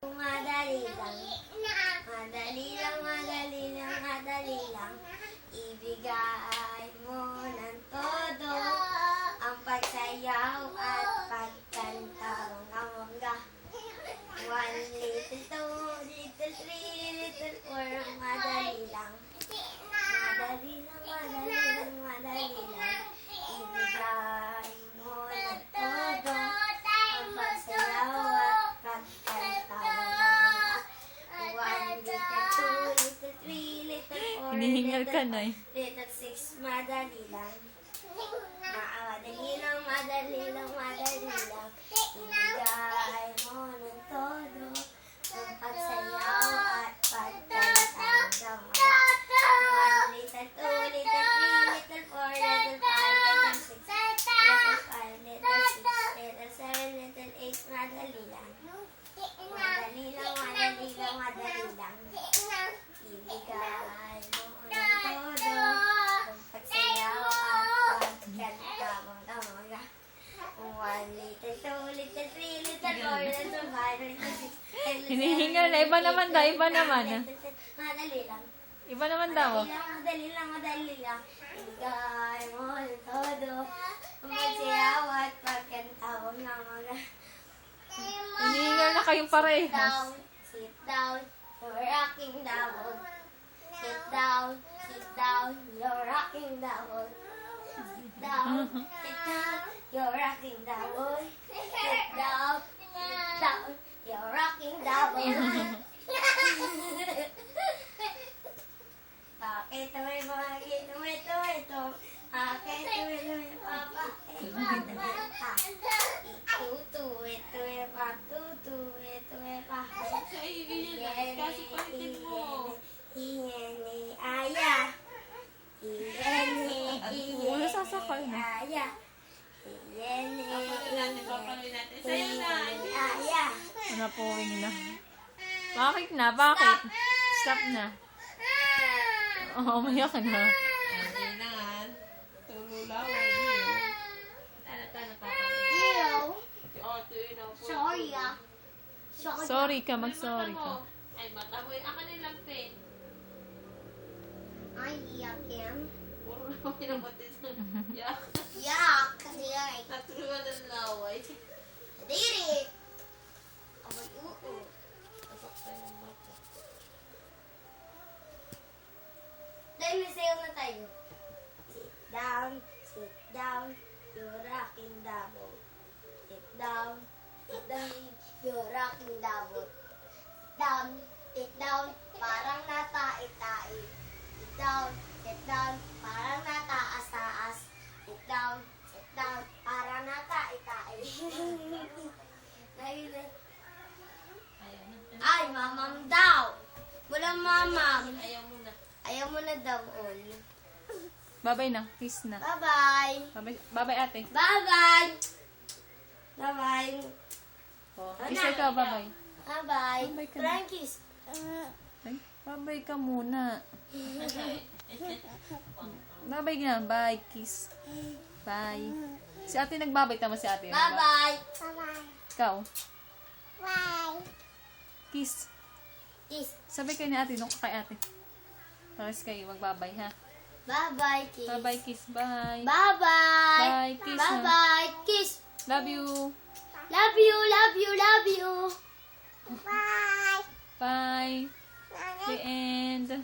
Madali lang. Madali lang, madali lang, madali lang. Ibigay mo ng todo ang pagsayaw at pagkanta mga mangga. One little, two little, three little, four, madali lang. Madali lang, madali lang, madali lang. Ibigay mo ng todo ang pagsayaw at pagkanta mga mangga. One little, two little, three little, four Hinihingal ka na eh. Little six, madali lang. Madali lang, madali lang, madali lang. Ibigay mo ng todo ang pagsayaw at pagkanta ng mga One little, two little, three little, four little, five little, six little, five little, six little, seven little, eight, madali lang. Madali lang, madali lang, madali lang. Ibigay mo ng todo ang pagsayaw at pagkanta mga mga One little, two little, three little, four little, five little, six little, Hinihingal na. Iba naman daw, iba naman. Madali lang. Iba naman daw. Madali lang, madali lang. Ibigay mo ng todo ang pagsayaw at pagkanta mga Hinihingal na kayong parehas. down, sit down, you're rocking the boat. Sit down, sit down, you're rocking the boat. Sit down, sit down, you're rocking the boat. Sit down, sit down, you're rocking the boat. Bakit may bakit may ito ito? Bakit may may papa? Ipata. Itutu, ito may patutu, ito may pa. Kasi palitin mo. Iyene, aya. Iyene, Wala sasakal iyene, na. aya. Iyene, natin, papanood natin. Sa'yo na. Ano po, na. Bakit na? Bakit? Stop na. Oh, umayak ka na. Oh. Sorry ah. Sorry. Sorry ka, mag-sorry ka. Ay, mata mo. Ako na lang, pen. Ay, iyak yan. Puro na ako pinabatis. Yak. Yak! Kasi ay, Natuluan ng laway. diri! Abay, oo. Nasaktan yung mata. Dahil may sayaw na tayo. Sit down, sit down, you're rocking the boat. Sit down, sit down, you're rocking the boat. Sit down, sit down, parang natai-tai. Sit down, sit down, parang nataas-taas. Sit down, sit down, parang natai-tai. Dahil na- Ayaw na. Ay, mamam daw! Walang mamam. Ayaw mo na. Ayaw mo na daw, all. Babay na. Kiss na. Bye-bye! Babay, babay ate. Bye-bye! Bye-bye! Oh, isa ka, babay. Bye-bye! Bye ka na. Frankies! Ay, babay ka muna. Babay na. Bye, kiss. Bye. Si ate nagbabay tama si ate. Bye-bye. Bye-bye. Ikaw? Bye. Kiss. Kiss. Sabi kayo ni ate, nung kay ate. Pares kayo, magbabay ha. Bye-bye, kiss. Bye-bye, kiss. Bye. Bye-bye. Bye, kiss. Bye-bye, kiss. Love you. Love you, love you, love you. Bye. Bye. The end.